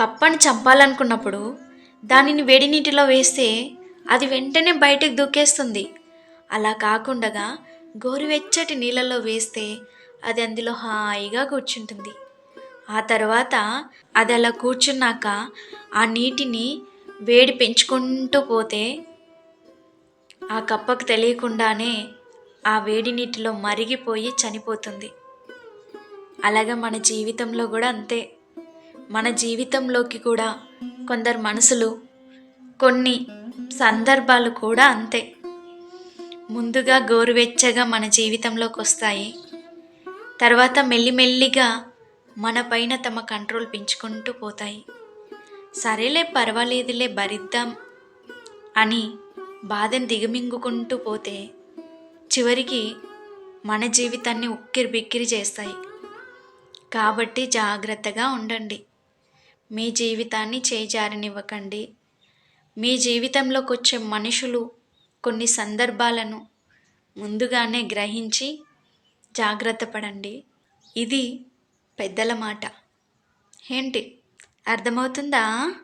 కప్పని చంపాలనుకున్నప్పుడు దానిని వేడి నీటిలో వేస్తే అది వెంటనే బయటకు దూకేస్తుంది. అలా కాకుండా గోరువెచ్చటి నీళ్ళలో వేస్తే అది అందులో హాయిగా కూర్చుంటుంది. ఆ తర్వాత అది అలా కూర్చున్నాక ఆ నీటిని వేడి పెంచుకుంటూ పోతే ఆ కప్పకు తెలియకుండానే ఆ వేడి నీటిలో మరిగిపోయి చనిపోతుంది. అలాగే మన జీవితంలో కూడా అంతే. మన జీవితంలోకి కూడా కొందరు మనసులు కొన్ని సందర్భాలు కూడా అంతే. ముందుగా గోరువెచ్చగా మన జీవితంలోకి వస్తాయి. తర్వాత మెల్లిమెల్లిగా మన పైన తమ కంట్రోల్ పెంచుకుంటూ పోతాయి. సరేలే పర్వాలేదులే భరిద్దాం అని బాధను దిగమింగుకుంటూ పోతే చివరికి మన జీవితాన్ని ఉక్కిరి బిక్కిరి చేస్తాయి. కాబట్టి జాగ్రత్తగా ఉండండి. మీ జీవితాన్ని చేజారనివ్వకండి. మీ జీవితంలోకి వచ్చే మనుషులు కొన్ని సందర్భాలను ముందుగానే గ్రహించి జాగ్రత్త పడండి. ఇది పెద్దల మాట. ఏంటి? అర్థమవుతుందా?